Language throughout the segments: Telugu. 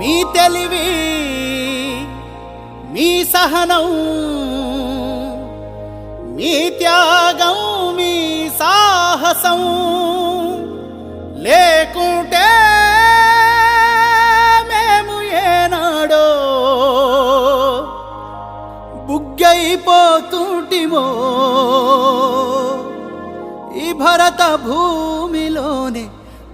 మీ తెలివి మీ సహనం మీ త్యాగం మీ సాహసం లేకుంటే మేము ఏనాడో బుగ్గైపోతుంటిమో ఈ భరత భూమిలోనే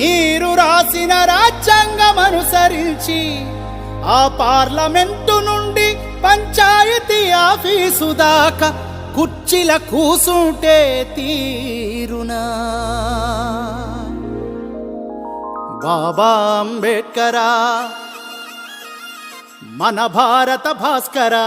మీరు రాసిన రాజ్యాంగం అనుసరించి ఆ పార్లమెంటు నుండి పంచాయతీ ఆఫీసు దాకా కుర్చీల కూసుంటే తీరునా? బాబా అంబేడ్కరా మన భారత భాస్కరా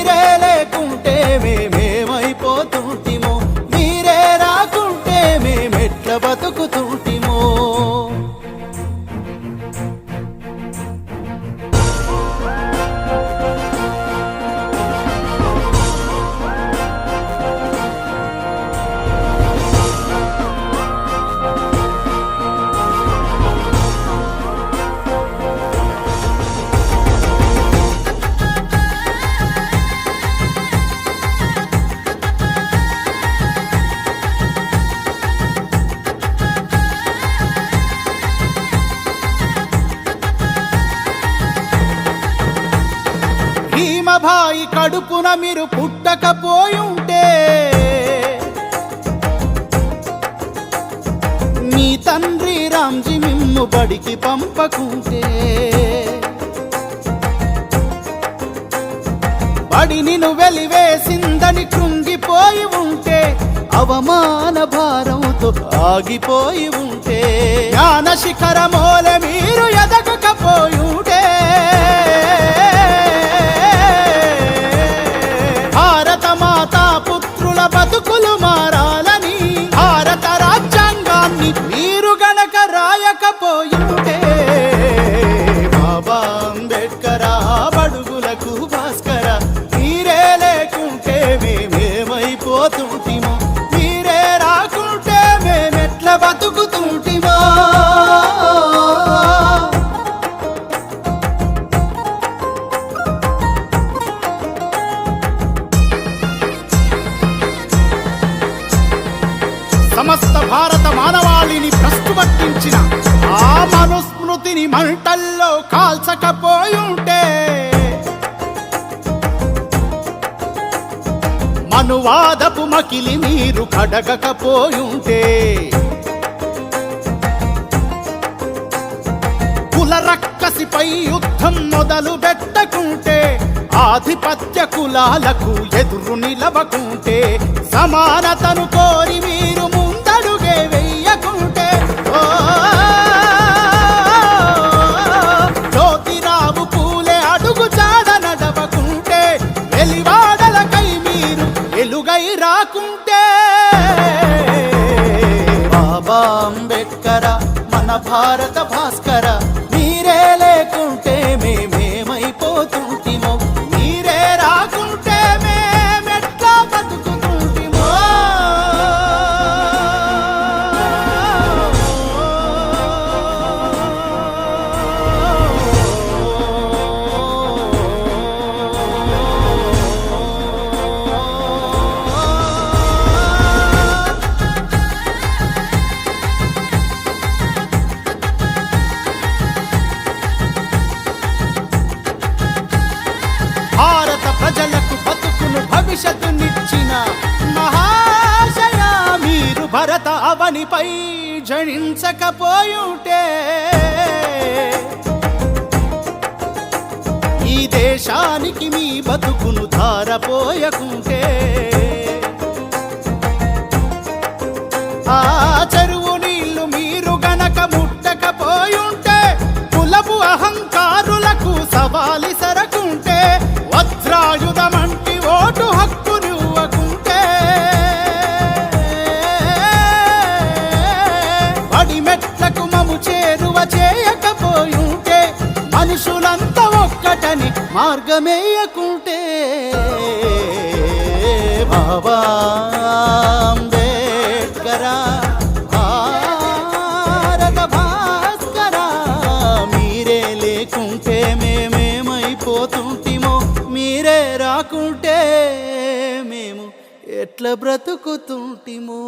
బతుకుతూ బతుకుతుంటిమో కడుపున మీరు పుట్టకపోయుంటే మీ తండ్రి రామ్జీ మిమ్ము బడికి పంపకుంటే బడి నిన్ను వెలివేసిందని కృంగిపోయి ఉంటే అవమాన భారంతో ఆగిపోయి ఉంటే జ్ఞాన శిఖరమోల మీరు పుత్రుల భ్రష్టు ఆ మనుస్మృతిని మంటల్లో కాల్చకపోయుంటే మనువాదపు మకిలి మీరు కడగకపోయుంటే కులరక్కసిపై యుద్ధం మొదలు పెట్టకుంటే ఆధిపత్య కులాలకు ఎదురు నిలవకుంటే సమానతను కోరి మీరు ఎలుగై రాకుంటే. బాబా అంబేద్కర మన భారత భాస్కర భరత అవనిపై జణించకపోయుటే ఈ దేశానికి మీ బతుకును ధారపోయకుంటే. ఒక్కటని మార్గమేయకుంటే. బాబా అంబేడ్కరా భారత భాస్కర మీరే లేకుంటే మేమేమైపోతుంటిమో మీరే రాకుంటే మేము ఎట్లా బ్రతుకుతుంటిమో.